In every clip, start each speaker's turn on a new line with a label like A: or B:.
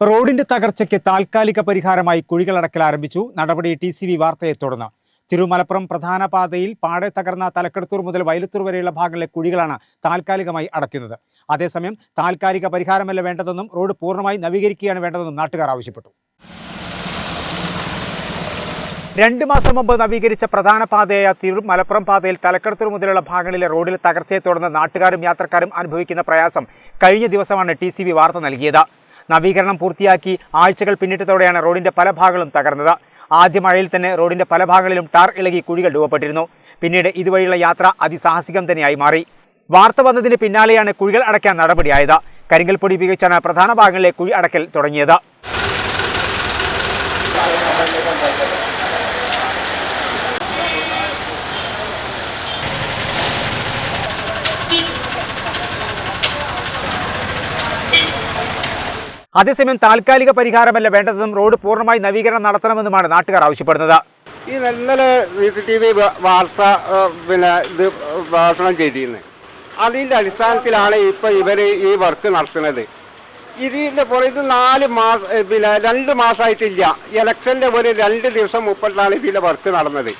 A: റോഡിന്റെ തകർച്ചയ്ക്ക് താൽക്കാലിക പരിഹാരമായി കുഴികളടക്കൽ ആരംഭിച്ചു. നടപടി ടി സി വി വാർത്തയെ തുടർന്ന്. തിരുമലപ്പുറം പ്രധാന പാതയിൽ പാടെ തകർന്ന തലക്കെടുത്തൂർ മുതൽ വയലത്തൂർ വരെയുള്ള ഭാഗങ്ങളിലെ കുഴികളാണ് താൽക്കാലികമായി അടയ്ക്കുന്നത്. അതേസമയം താൽക്കാലിക പരിഹാരമല്ല വേണ്ടതെന്നും റോഡ് പൂർണമായി നവീകരിക്കുകയാണ് വേണ്ടതെന്നും നാട്ടുകാർ ആവശ്യപ്പെട്ടു. രണ്ട് മാസം മുമ്പ് നവീകരിച്ച പ്രധാന പാതയായ തിരു മലപ്പുറം പാതയിൽ തലക്കെടുത്തൂർ മുതലുള്ള ഭാഗങ്ങളിലെ റോഡിലെ തകർച്ചയെ തുടർന്ന് നാട്ടുകാരും യാത്രക്കാരും അനുഭവിക്കുന്ന പ്രയാസം കഴിഞ്ഞ ദിവസമാണ് ടി വാർത്ത നൽകിയത്. നവീകരണം പൂർത്തിയാക്കി ആഴ്ചകൾ പിന്നിട്ടതോടെയാണ് റോഡിന്റെ പല ഭാഗങ്ങളും തകർന്നത്. ആദ്യ മഴയിൽ തന്നെ റോഡിന്റെ പല ഭാഗങ്ങളിലും ടാർ ഇളകി കുഴികൾ രൂപപ്പെട്ടിരുന്നു. പിന്നീട് ഇതുവഴിയുള്ള യാത്ര അതിസാഹസികം തന്നെയായി മാറി. വാർത്ത വന്നതിന് പിന്നാലെയാണ് കുഴികൾ അടയ്ക്കാൻ നടപടിയായത്. കരിങ്കൽ പൊടി ഉപയോഗിച്ചാണ് പ്രധാന ഭാഗങ്ങളിലെ കുഴി അടയ്ക്കൽ തുടങ്ങിയത്. അതേസമയം താൽക്കാലിക പരിഹാരമല്ല വേണ്ടതെന്നും റോഡ് പൂർണമായി നവീകരണം നടത്തണമെന്നുമാണ് നാട്ടുകാർ ആവശ്യപ്പെടുന്നത്.
B: ഈ ഇന്നലെ വാർത്ത പിന്നെ ഇത് ഭാഷണം ചെയ്തിരുന്നത് അതിന്റെ അടിസ്ഥാനത്തിലാണ് ഇപ്പോൾ ഇവർ ഈ വർക്ക് നടത്തുന്നത്. ഇതിന്റെ പുറത്ത് നാല് മാസം പിന്നെ രണ്ട് മാസമായിട്ടില്ല ഇലക്ഷന്റെ ഒരു രണ്ട് ദിവസം മുപ്പത്തിനാണ് ഇതിന്റെ വർക്ക് നടന്നത്.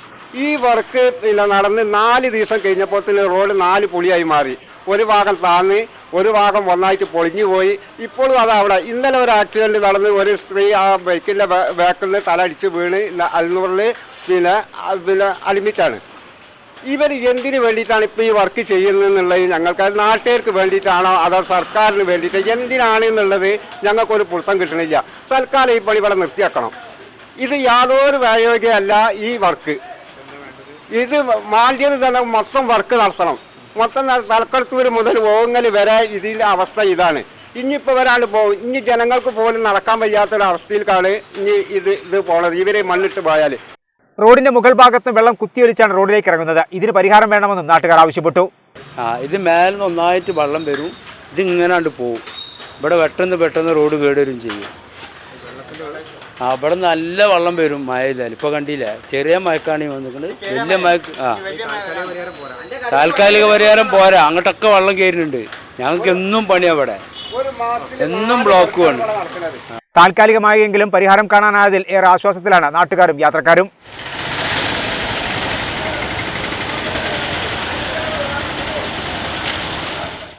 B: ഈ വർക്ക് പിന്നെ നടന്ന് നാല് ദിവസം കഴിഞ്ഞപ്പോൾ റോഡ് നാല് പുളിയായി മാറി. ഒരു ഭാഗം താന്ന് ഒരു ഭാഗം ഒന്നായിട്ട് പൊളിഞ്ഞു പോയി. ഇപ്പോഴും അത് അവിടെ. ഇന്നലെ ഒരു ആക്സിഡന്റ് നടന്ന് ഒരു സ്ത്രീ ആ ബൈക്കിന്റെ ബാക്കിൽ നിന്ന് തലടിച്ച് വീണ് അൽനൂറിൽ പിന്നെ പിന്നെ അഡ്മിറ്റാണ്. ഇവർ എന്തിനു വേണ്ടിയിട്ടാണ് ഇപ്പോൾ ഈ വർക്ക് ചെയ്യുന്നതെന്നുള്ളത് ഞങ്ങൾക്ക് അത് നാട്ടുകാർക്ക് വേണ്ടിയിട്ടാണോ? അതോ സർക്കാരിന് വേണ്ടിയിട്ട്? എന്തിനാണ് എന്നുള്ളത് ഞങ്ങൾക്കൊരു പുറത്തം കിട്ടണില്ല. തൽക്കാലം ഈ പണി ഇവിടെ നിർത്തിയാക്കണം ഇത് യാതൊരു വ്യായോഗ്യമല്ല ഈ വർക്ക് ഇത് മാണ്ടിയത് തന്നെ മൊത്തം വർക്ക് നടത്തണം. മൊത്തം തലക്കടത്തൂർ മുതൽ ഓങ്ങൽ വരെ ഇതിന്റെ അവസ്ഥ ഇതാണ്. ഇനിയിപ്പോൾ ഒരാൾ പോകും ഇനി ജനങ്ങൾക്ക് പോലും നടക്കാൻ വയ്യാത്തൊരവസ്ഥയിലേക്കാണ് ഇനി ഇത് ഇത് പോണത്. ഇവരെ മണ്ണിട്ട് പോയാൽ
A: റോഡിന്റെ മുകൾ ഭാഗത്ത് വെള്ളം കുത്തിയൊലിച്ചാണ് റോഡിലേക്ക് ഇറങ്ങുന്നത്. ഇതിന് പരിഹാരം വേണമെന്നും നാട്ടുകാർ ആവശ്യപ്പെട്ടു.
C: ആ ഇത് മേലെ നിന്ന് ഒന്നായിട്ട് വെള്ളം വരും. ഇതിങ്ങനാണ്ട് പോവും. ഇവിടെ പെട്ടെന്ന് പെട്ടെന്ന് റോഡ് കേടുവരും ചെയ്യും. ആ ഇവിടെ നല്ല വെള്ളം വരും മഴയില്ല. ഇപ്പോൾ കണ്ടില്ല? ചെറിയ മയക്കാണ് വന്നിട്ടുണ്ട് വലിയ മയക്ക് ആ. താൽക്കാലിക പരിഹാരം പോരാ. അങ്ങോട്ടൊക്കെ വെള്ളം കയറുന്നുണ്ട് ഞങ്ങൾക്ക് എന്നും പണിയാ ഇവിടെ. എന്നും ബ്ലോക്കുമാണ്
A: താൽക്കാലികമായെങ്കിലും പരിഹാരം കാണാനായതിൽ ഏറെ ആശ്വാസത്തിലാണ് നാട്ടുകാരും യാത്രക്കാരും.